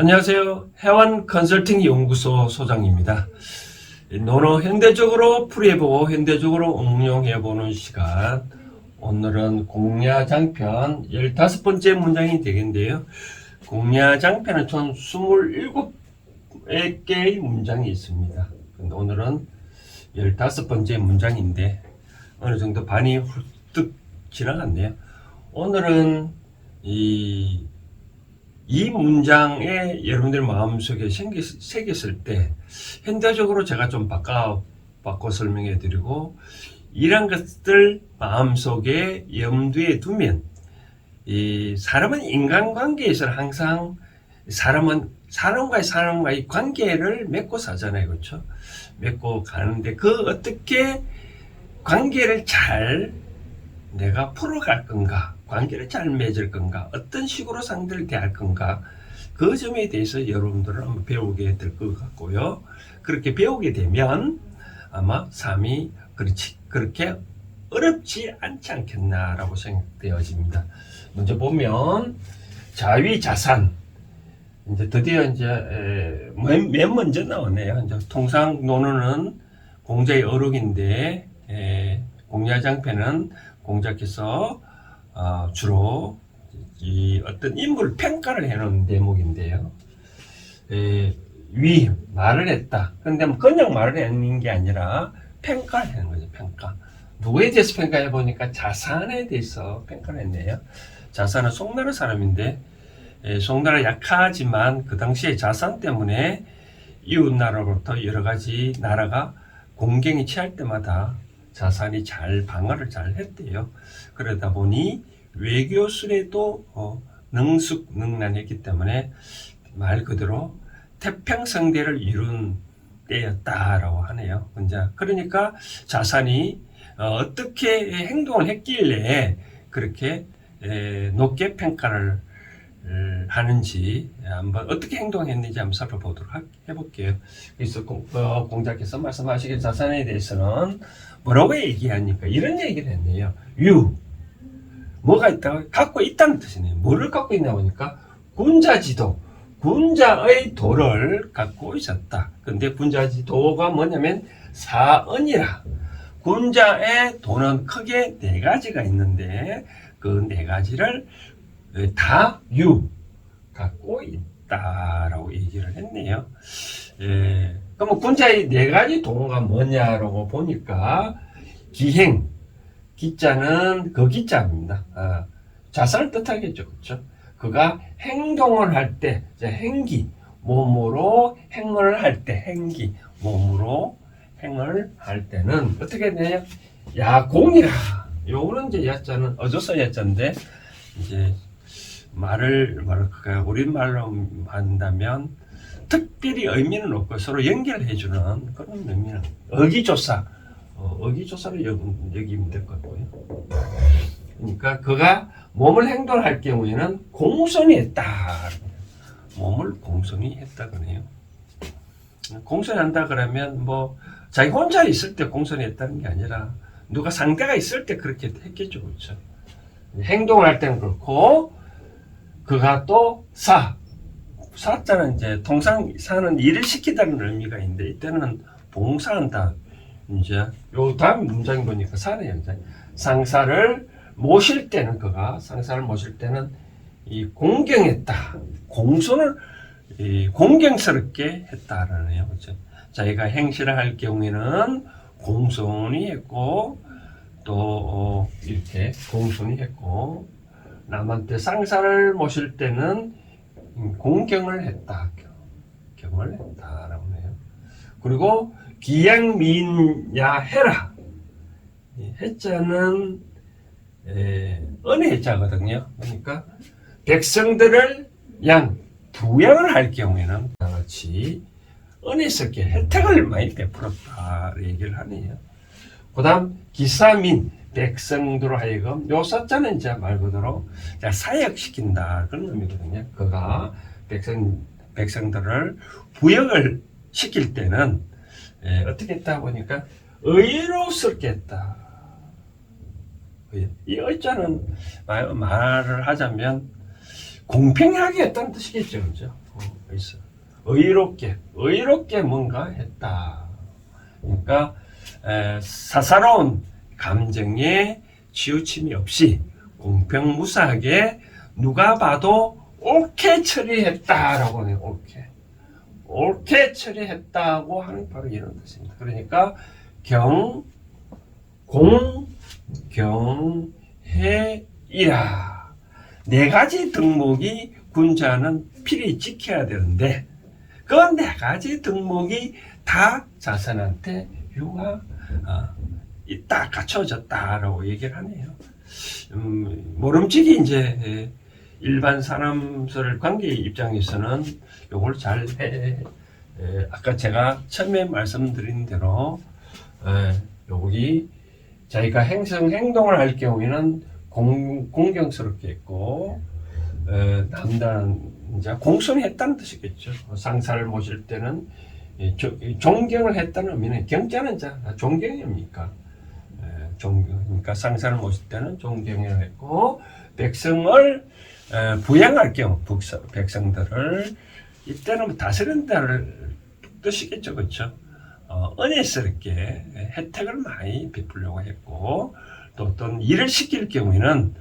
안녕하세요. 해완 컨설팅 연구소 소장입니다. 논어 현대적으로 풀이해보고 현대적으로 응용해보는 시간. 오늘은 공야장편 15번째 문장이 되겠는데요. 공야장편은 총 27개의 문장이 있습니다. 근데 오늘은 15번째 문장인데 어느 정도 반이 훌뜩 지나갔네요. 오늘은 이, 이 문장에 여러분들 마음속에 생겼, 새겼을 때 현대적으로 제가 좀 바꿔, 바꿔 설명해 드리고 이런 것들 마음속에 염두에 두면 이 사람은 인간관계에서 항상 사람은 사람과의 사람과의 관계를 맺고 사잖아요. 그렇죠? 맺고 가는데 그 어떻게 관계를 잘 내가 풀어갈 건가, 관계를 잘 맺을 건가, 어떤 식으로 상대를 대할 건가, 그 점에 대해서 여러분들은 한번 배우게 될 것 같고요. 그렇게 배우게 되면 아마 삶이 그렇지, 그렇게 어렵지 않지 않겠나라고 생각되어집니다. 먼저 보면 자위자산. 이제 드디어 이제 에, 맨, 맨 먼저 나오네요. 이제 통상 논어는 공자의 어록인데 에, 공야장편은 공자께서 어, 주로 이 어떤 인물을 평가를 해놓은 대목인데요. 에, 위 말을 했다. 근데 뭐 그냥 말을 하는 게 아니라 평가를 하는 거죠. 평가. 누구에 대해서 평가해 보니까 자산에 대해서 평가를 했네요. 자산은 송나라 사람인데 에, 송나라 약하지만 그 당시에 자산 때문에 이웃 나라로부터 여러 가지 나라가 공경이 취할 때마다 자산이 잘 방어를 잘 했대요. 그러다 보니 외교술에도 어, 능숙능란했기 때문에 말 그대로 태평성대를 이룬 때였다라고 하네요. 이제 그러니까 자산이 어, 떻게 행동을 했길래 그렇게 에, 높게 평가를 을 하는지 한번 어떻게 행동했는지 한번 살펴보도록 하- 해볼게요. 그래서 공, 어, 말씀하시길 자산에 대해서는 뭐라고 얘기하니까 이런 얘기를 했네요. 유 뭐가 있다고 갖고 있다는 뜻이네요. 뭐를 갖고 있나 보니까 군자지도 군자의 도를 갖고 있었다. 근데 군자지도가 뭐냐면 사언이라 군자의 도는 크게 네 가지가 있는데 그 네 가지를 다 유 갖고 있다라고 얘기를 했네요. 예, 그러면 군자의 네 가지 도가 뭐냐라고 보니까 기행, 기자는 그 기자입니다. 아, 자산을 뜻하겠죠, 그렇죠? 그가 행동을 할 때, 행기, 몸으로 행을 할 때, 행기, 몸으로 행을 할 때는 어떻게 되냐? 야공이라. 요거는 이제 야자는 어조서 야자인데 이제 말을 뭐랄까 우리 말로 한다면 특별히 의미는 없고 서로 연결해주는 그런 의미는 어기조사 어, 어기조사를 여- 여기면 될 것 같고요. 그러니까 그가 몸을 행동할 경우에는 공손히 했다. 몸을 공손히 했다 그래요. 공손히 한다 그러면 뭐 자기 혼자 있을 때 공손히 했다는 게 아니라 누가 상대가 있을 때 그렇게 했겠죠, 그렇죠? 행동을 할 때는 그렇고 그가 또 사, 사자는 이제 통상 사는 일을 시키다는 의미가 있는데 이때는 봉사한다. 이제 요 다음 문장 보니까 사네요. 이제 상사를 모실 때는 그가 상사를 모실 때는 이 공경했다. 공손을 이 공경스럽게 했다라네요. 그렇죠? 자기가 행실을 할 경우에는 공손히 했고 또 어, 이렇게 공손히 했고 남한테 상사를 모실 때는 음, 공경을 했다. 경을 했다라고 해요. 그리고 기양민야 해라. 이 해자는 에, 은혜 해자거든요. 그러니까 백성들을 양 부양을 할 경우에는 같이 은혜스럽게 혜택을 많이 베풀었다 얘기를 하네요. 그다음 기사민 백성들로 하여금 요 사자는 이제 말 그대로 사역시킨다 그런 의미거든요. 그가 백성 백성들을 부역을 시킬 때는 예, 어떻게 했다 보니까 의롭스럽게 했다. 의- 이 의자는 말, 말을 하자면 공평하게 했다는 뜻이겠죠, 그죠? 어. 의롭게, 의롭게 뭔가 했다. 그러니까 에, 사사로운 감정에 치우침이 없이 공평무사하게 누가 봐도 옳게 처리했다라고 해요. 옳게. 옳게 처리했다고 하는 바로 이런 뜻입니다. 그러니까 경, 공, 경, 해, 이라. 네 가지 덕목이 군자는 필히 지켜야 되는데 그 네 가지 덕목이 다 자선한테 유가 어, 딱 갖춰졌다라고 얘기를 하네요. 음, 모름지기 이제 예, 일반 사람들 관계 입장에서는 요걸 잘 해. 에, 아까 제가 처음에 말씀드린 대로 에, 여기 자기가 행성 행동을 할 경우에는 공, 공경스럽게 했고 에, 남단 이제 공손히 했다는 뜻이겠죠. 상사를 모실 때는 이 조- 이 존경을 했다는 의미는 경자는 자 존경입니까? 에, 존경 그러니까 상사를 모실 때는 존경을 했고 백성을 에, 부양할 경우 백성들을 이때는 뭐 다스린다를 뜻이겠죠, 그렇죠? 어, 은혜스럽게 혜택을 많이 베풀려고 했고 또 어떤 일을 시킬 경우에는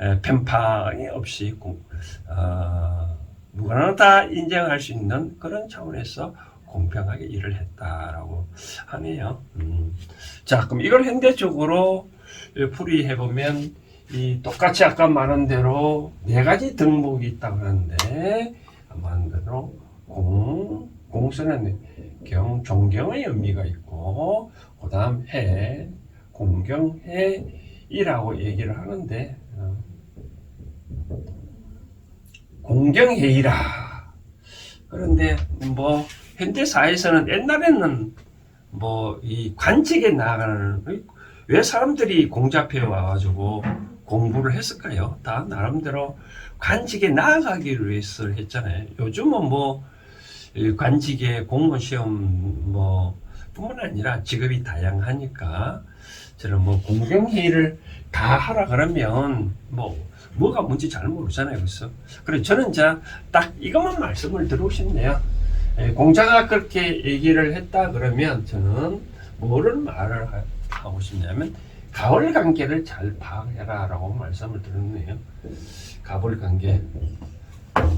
에, 편파이 없이 공- 어, 누구나 다 인정할 수 있는 그런 차원에서 공평하게 일을 했다라고 하네요. 음. 자, 그럼 이걸 현대적으로 풀이해 보면 이 똑같이 아까 말한 대로 네 가지 덕목이 있다고 하는데 말한 대로 공 공선은 경 존경의 의미가 있고 그다음 해 공경해이라고 얘기를 하는데 어, 공경해이라 그런데 뭐 현대 사회에서는 옛날에는 뭐 이 관직에 나가는 왜 사람들이 공잡해 와가지고 공부를 했을까요? 다 나름대로 관직에 나아가기 위해서 했잖아요. 요즘은 뭐이 관직에 공무원 시험 뭐 뿐만 아니라 직업이 다양하니까 저는 뭐 공경회의를 다 하라 그러면 뭐 뭐가 뭔지 잘 모르잖아요. 그래서 그래 저는 이제 딱 이것만 말씀을 드리고 싶네요. 예, 공자가 그렇게 얘기를 했다 그러면 저는 뭐를 말을 하- 하고 싶냐면 가월 관계를 잘 파악해라 라고 말씀을 드렸네요. 가월 관계.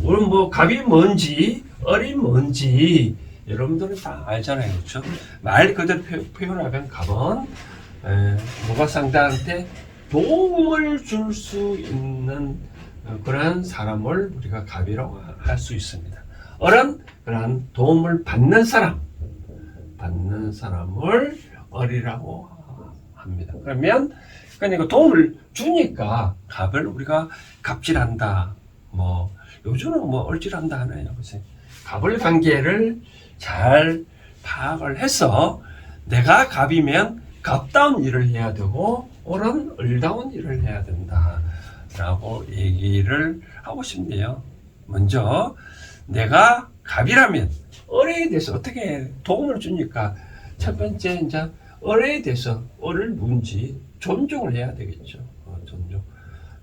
오늘 뭐 갑이 뭔지 을이 뭔지 여러분들은 다 알잖아요, 그렇죠? 말 그대로 표- 표현하면 갑은 에, 무가 상대한테 도움을 줄 수 있는 어, 그러한 사람을 우리가 갑이라고 할 수 있습니다. 을은 그러한 도움을 받는 사람, 받는 사람을 을이라고 합니다. 그러면 그러니까 도움을 주니까 갑을 우리가 갑질한다. 뭐 요즘은 뭐 얼질한다 하나요. 그래서 갑을 관계를 잘 파악을 해서 내가 갑이면 갑다운 일을 해야 되고 올은 을다운 일을 해야 된다라고 얘기를 하고 싶네요. 먼저 내가 갑이라면 을에 대해서 어떻게 도움을 주니까 첫 번째 이제 을에 대해서 을을 뭔지 존중을 해야 되겠죠. 어, 존중.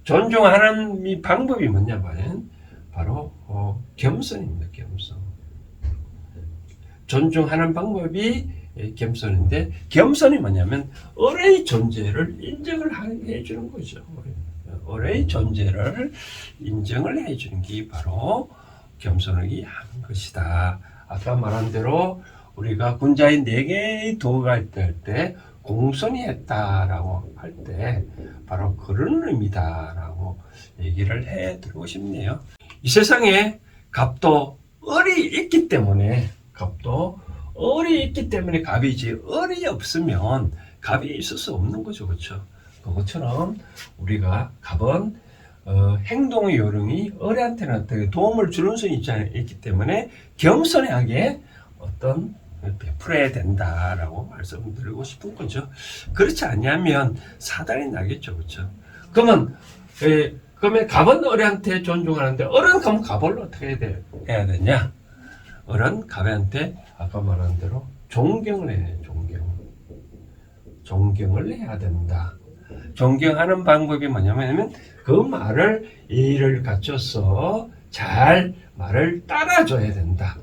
존중하는 이 방법이 뭐냐면 바로 어, 겸손입니다. 겸손. 존중하는 방법이 예, 겸손인데 겸손이 뭐냐면 을의 존재를 인정을 하- 해주는 거죠. 을의 존재를 인정을 해주는 게 바로 겸손하게 하는 것이다. 아까 말한 대로 우리가 군자의 네 개의 도가 할때 공손히 했다라고 할 때 바로 그런 의미다라고 얘기를 해 드리고 싶네요. 이 세상에 갑도 을이 있기 때문에 갑도 을이 있기 때문에 갑이지 을이 없으면 갑이 있을 수 없는 거죠 그렇죠 그것처럼 우리가 갑은 어, 행동의 요령이 을한테는 어떻게 도움을 주는 수 있잖아요 있기 때문에 겸손하게 어떤 베풀어야 된다라고 말씀드리고 싶은 거죠 그렇지 않냐면 사단이 나겠죠 그렇죠 그러면 에, 그러면 갑은 을한테 존중하는데 을은 그럼 갑을 어떻게 해야, 돼, 해야 되냐 을은 갑한테 아까 말한 대로 존경을 해야 돼, 존경. 존경을 해야 된다. 존경하는 방법이 뭐냐면 그 말을 예의를 갖춰서 잘 말을 따라줘야 된다.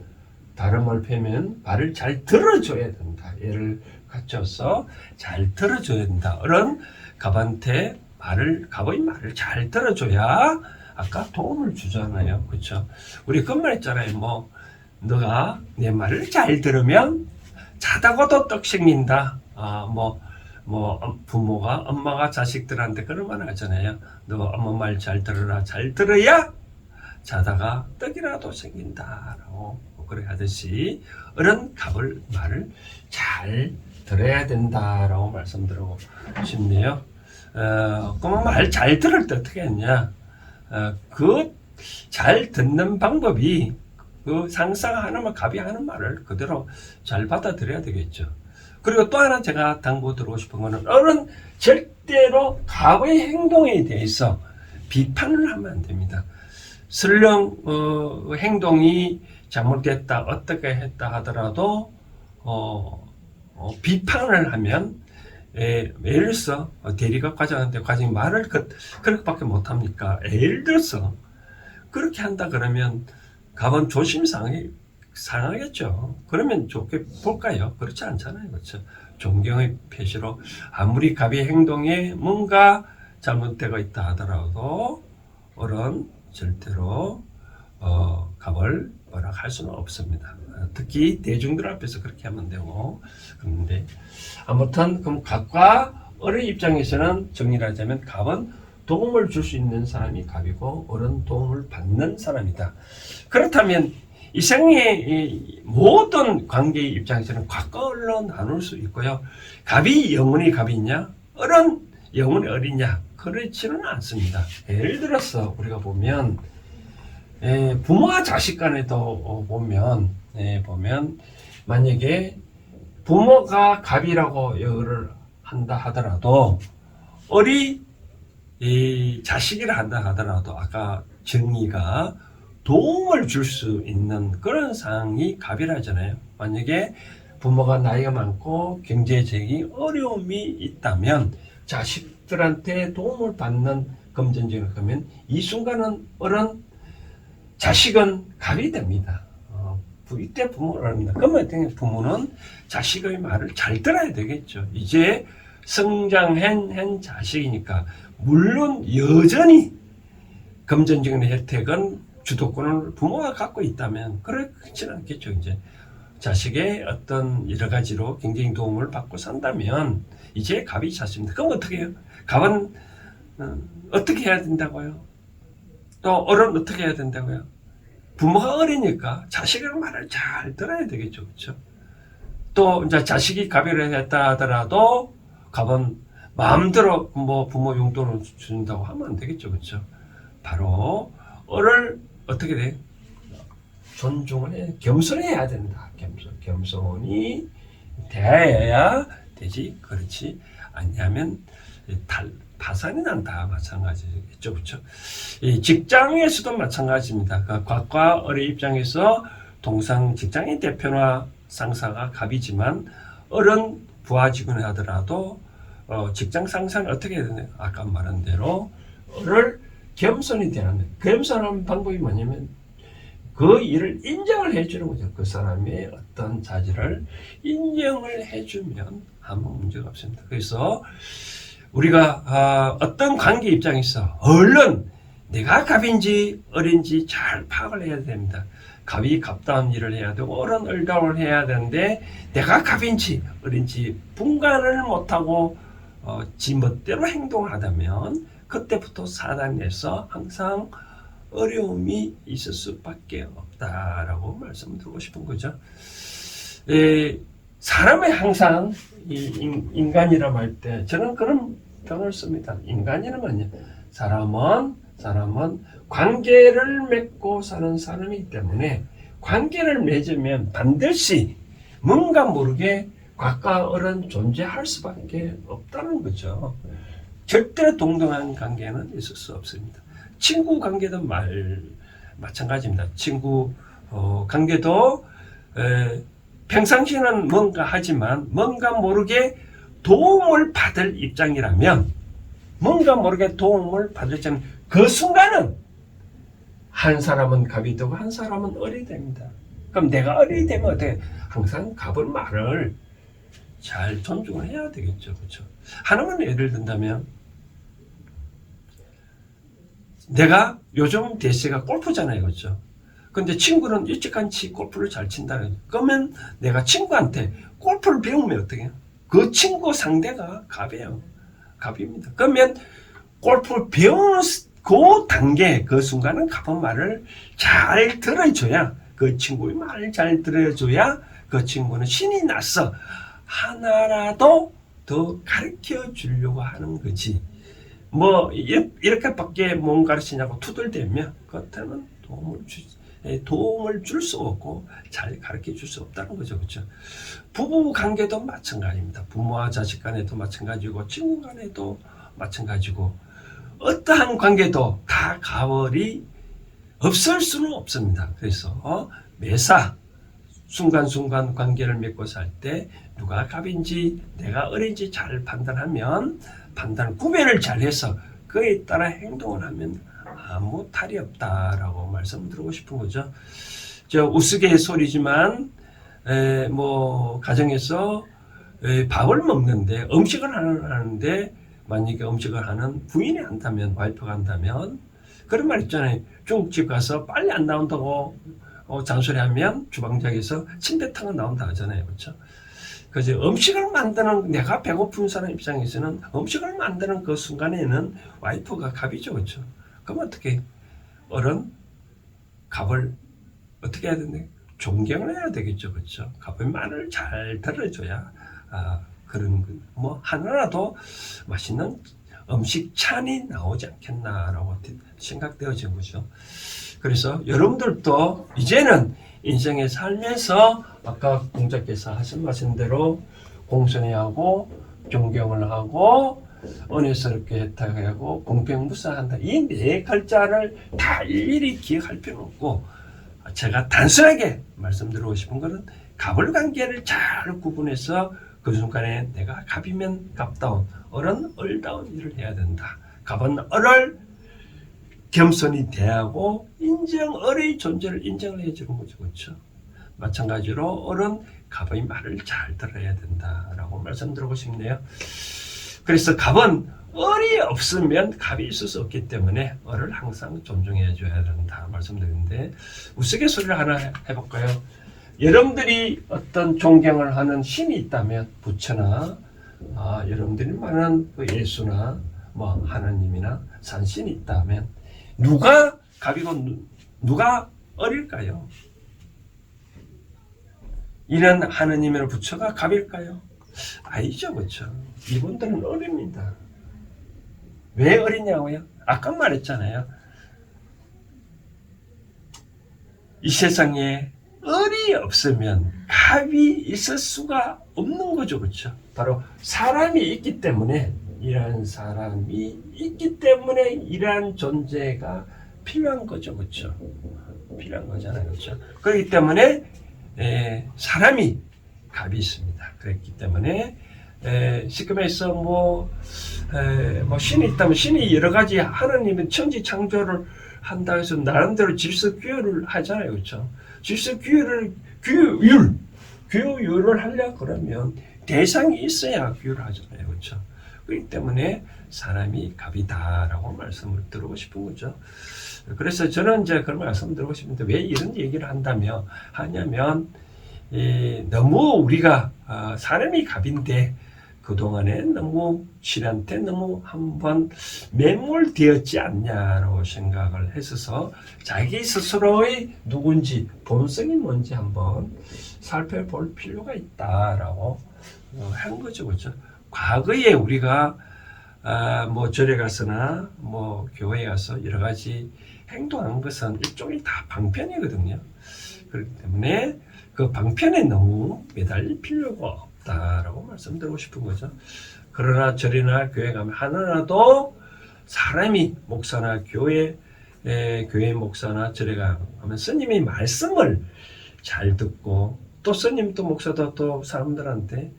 다름을 패면 말을 잘 들어줘야 된다. 예를 갖춰서 잘 들어줘야 된다. 이런 갑한테 말을 갑의 말을 잘 들어줘야 아까 도움을 주잖아요. 그렇죠? 우리 그말 했잖아요. 뭐 너가 내 말을 잘 들으면 자다가도 떡 생긴다. 아, 뭐, 뭐, 부모가, 엄마가 자식들한테 그런 말 하잖아요. 너 엄마 말 잘 들어라. 잘 들어야 자다가 떡이라도 생긴다라고 그래 하듯이 어른 갑을 말을 잘 들어야 된다라고 말씀드리고 싶네요. 어, 그러면 말잘 들을 때 어떻게 했냐? 어, 그잘 듣는 방법이 그 상사가 하는 갑이 하는 말을 그대로 잘 받아들여야 되겠죠. 그리고 또 하나 제가 당부 드리고 싶은 거는 어른 절대로 갑의 행동에 대해서 비판을 하면 안 됩니다. 설령 어, 행동이 잘못됐다 어떻게 했다 하더라도 어, 어, 비판을 하면 예, 예를 들어서 어, 대리가 과장한테 과장이 말을 그, 그렇게밖에 못합니까? 예를 들어서 그렇게 한다 그러면 갑은 조심 상하게 상하겠죠. 그러면 좋게 볼까요? 그렇지 않잖아요. 그렇죠? 존경의 표시로 아무리 갑의 행동에 뭔가 잘못되고 있다 하더라도 어른 절대로 어, 갑을 뭐라 할 수는 없습니다. 어, 특히 대중들 앞에서 그렇게 하면 되고 그런데 아무튼 그럼 갑과 어른 입장에서는 정리를 하자면 갑은 도움을 줄 수 있는 사람이 갑이고 어른 도움을 받는 사람이다. 그렇다면 이 생의 이 모든 관계의 입장에서는 과거로 나눌 수 있고요. 갑이 영원히 갑이냐? 어른 영원히 어리냐? 그렇지는 않습니다. 예를 들어서 우리가 보면 에, 부모와 자식 간에도 어, 보면 에, 보면 만약에 부모가 갑이라고 여를 한다 하더라도 어리 이 자식이라 한다 하더라도 아까 정의가 도움을 줄 수 있는 그런 상황이 갑이라잖아요. 만약에 부모가 나이가 많고 경제적인 어려움이 있다면 자식들한테 도움을 받는 금전적인 그러면 이 순간은 어른 자식은 갑이 됩니다. 어, 부- 이때 부모를 합니다. 그러면 부모는 자식의 말을 잘 들어야 되겠죠. 이제 성장한 한 자식이니까 물론 여전히 금전적인 혜택은 주도권을 부모가 갖고 있다면 그렇지는 않겠죠. 이제 자식의 어떤 여러 가지로 굉장히 도움을 받고 산다면 이제 갑이 찼습니다. 그럼 어떻게 해요? 갑은 어, 어떻게 해야 된다고요? 또 어른 어떻게 해야 된다고요? 부모가 어리니까 자식의 말을 잘 들어야 되겠죠. 그렇죠? 또 이제 자식이 갑이를 했다 하더라도 갑은 마음대로 뭐 부모 용돈을 준다고 하면 안 되겠죠. 그렇죠? 바로 어를 어떻게 돼? 존중을 해, 겸손해야 된다. 겸손, 겸손이 돼야 되지. 그렇지. 아니하면 달, 파산이 난다. 마찬가지겠죠. 그렇죠? 이 직장에서도 마찬가지입니다. 그 곽과 어의 입장에서 동상 직장인 대표나 상사가 갑이지만 어른 부하 직원을 하더라도 어, 직장 상사는 어떻게 해야 되냐? 아까 말한 대로 어를 겸손이 되는 거예요. 겸손한 방법이 뭐냐면 그 일을 인정을 해주는 거죠. 그 사람의 어떤 자질을 인정을 해주면 아무 문제가 없습니다. 그래서 우리가 아, 어떤 관계 입장에서 얼른 내가 갑인지 어린지 잘 파악을 해야 됩니다. 갑이 갑다운 일을 해야 되고 어른 얼다움을 해야 되는데 내가 갑인지 어린지 분간을 못하고 어, 지 멋대로 행동을 하다면 그때부터 사단에서 항상 어려움이 있을 수밖에 없다라고 말씀드리고 싶은 거죠. 에, 사람이 항상 이 인- 인간이라 할때 저는 그런 표현을 씁니다. 인간이란 뭐냐? 사람은 사람은 관계를 맺고 사는 사람이기 때문에 관계를 맺으면 반드시 뭔가 모르게 과과 어른 존재할 수밖에 없다는 거죠. 절대 동등한 관계는 있을 수 없습니다. 친구 관계도 말 마찬가지입니다. 친구 어, 관계도 에, 평상시에는 뭔가 하지만 뭔가 모르게 도움을 받을 입장이라면 뭔가 모르게 도움을 받을 입장 그 순간은 한 사람은 갑이 되고 한 사람은 을이 됩니다. 그럼 내가 을이 되면 어떻게 항상 갑을 말을 잘 존중을 해야 되겠죠. 그렇죠? 하나만 예를 든다면 내가 요즘 대세가 골프잖아요. 그렇죠? 근데 친구는 일찍같이 골프를 잘 친다는. 그러면 내가 친구한테 골프를 배우면 어떻게 해요? 그 친구 상대가 갑이에요. 갑입니다. 그러면 골프를 배우는 그 단계, 그 순간은 갑은 말을 잘 들어줘야 그 친구의 말을 잘 들어줘야 그 친구는 신이 났어. 하나라도 더 가르쳐 주려고 하는 거지. 뭐 이- 이렇게밖에 몸 가르치냐고 투덜대면 그한테는 도움을 주 에, 도움을 줄 수 없고 잘 가르쳐 줄 수 없다는 거죠, 그렇죠? 부부 관계도 마찬가지입니다. 부모와 자식 간에도 마찬가지고 친구 간에도 마찬가지고 어떠한 관계도 다 가월이 없을 수는 없습니다. 그래서 어, 매사 순간순간 관계를 맺고 살 때 누가 갑인지 내가 을인지 잘 판단하면 판단 구별을 잘해서 그에 따라 행동을 하면 아무 탈이 없다라고 말씀드리고 싶은 거죠. 저 우스갯소리지만 에, 뭐 가정에서 에, 밥을 먹는데 음식을 하는- 하는데 만약에 음식을 하는 부인이 한다면 와이프가 한다면 그런 말 있잖아요. 중국집 가서 빨리 안 나온다고 어, 잔소리하면 주방장에서 침대탕은 나온다 하잖아요. 그렇죠? 그래서 음식을 만드는 내가 배고픈 사람 입장에서는 음식을 만드는 그 순간에는 와이프가 갑이죠. 그렇죠? 그럼 어떻게 어른 갑을 어떻게 해야 되는데 존경을 해야 되겠죠. 그렇죠? 갑의 말을 잘 들어줘야 아, 그런 그- 뭐 하나라도 맛있는 음식 찬이 나오지 않겠나라고 생각되어진 거죠. 그래서 여러분들도 이제는 인생에 살면서 아까 공자께서 하신 말씀대로 공손해하고 존경을 하고 은혜스럽게 혜택하고 공평무사한다. 이 네 글자를 다 일일이 기억할 필요는 없고 제가 단순하게 말씀드리고 싶은 것은 갑을 관계를 잘 구분해서 그 순간에 내가 갑이면 갑다운 을은 을다운 일을 해야 된다. 갑은 을을 겸손히 대하고 인정 을의 존재를 인정을 해주는 거죠, 그렇죠? 마찬가지로 을은 갑의 말을 잘 들어야 된다라고 말씀드리고 싶네요. 그래서 갑은 을이 없으면 갑이 있을 수 없기 때문에 을을 항상 존중해 줘야 된다 말씀드리는데 우스갯소리를 하나 해- 해볼까요? 여러분들이 어떤 존경을 하는 신이 있다면 부처나 아, 여러분들이 말하는 그 예수나 뭐 하나님이나 산신이 있다면 누가 갑이고 누- 누가 을일까요? 이는 하느님의 부처가 갑일까요? 아니죠, 그렇죠? 이분들은 을입니다. 왜 을이냐고요? 아까 말했잖아요. 이 세상에 을이 없으면 갑이 있을 수가 없는 거죠, 그렇죠? 바로 사람이 있기 때문에 이러한 사람이 있기 때문에 이러한 존재가 필요한 거죠, 그렇죠? 필요한 거잖아요, 그렇죠? 그렇기 때문에 에, 사람이 갑이 있습니다. 그렇기 때문에 에, 시금에서 뭐, 에, 뭐 신이 있다면 신이 여러 가지 하나님은 천지 창조를 한다 해서 나름대로 질서 규율을 하잖아요, 그렇죠? 질서 규율을 규율 규율을 하려 그러면 대상이 있어야 규율을 하잖아요, 그렇죠? 그렇기 때문에 사람이 갑이다라고 말씀을 드리고 싶은 거죠. 그래서 저는 이제 그런 말씀 드리고 싶은데 왜 이런 얘기를 한다며 하냐면 이, 너무 우리가 아, 사람이 갑인데 그동안에 너무 신한테 너무 한번 매몰되었지 않냐라고 생각을 했어서 자기 스스로의 누군지 본성이 뭔지 한번 살펴볼 필요가 있다라고 어, 한 거죠, 그렇죠? 과거에 우리가 아, 뭐 절에 가서나 뭐 교회에 가서 여러 가지 행동한 것은 일종의 다 방편이거든요. 그렇기 때문에 그 방편에 너무 매달릴 필요가 없다라고 말씀드리고 싶은 거죠. 그러나 절이나 교회 가면 하나라도 사람이 목사나 교회 에, 교회 목사나 절에 가면 스님의 말씀을 잘 듣고 또 스님 또 목사도 또 사람들한테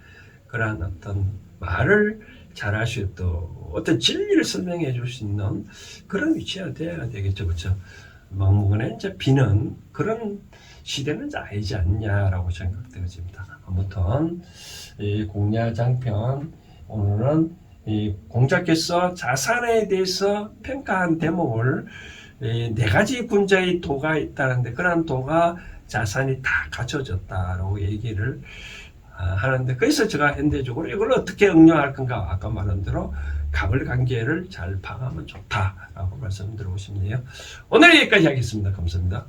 그러한 어떤 말을 잘할 수 있도 어떤 진리를 설명해 줄 수 있는 그런 위치가 돼야 되겠죠, 그렇죠? 막무가내 이제 비는 그런 시대는 아니지 않냐라고 생각되어집니다. 아무튼 이 공야 장편 오늘은 이 공자께서 자산에 대해서 평가한 대목을 이네 가지 분자의 도가 있다는데 그런 도가 자산이 다 갖춰졌다라고 얘기를 아, 하는데 그래서 제가 현대적으로 이걸 어떻게 응용할 건가 아까 말한 대로 갑을 관계를 잘 파악하면 좋다라고 말씀드리고 싶네요. 오늘 여기까지 하겠습니다. 감사합니다.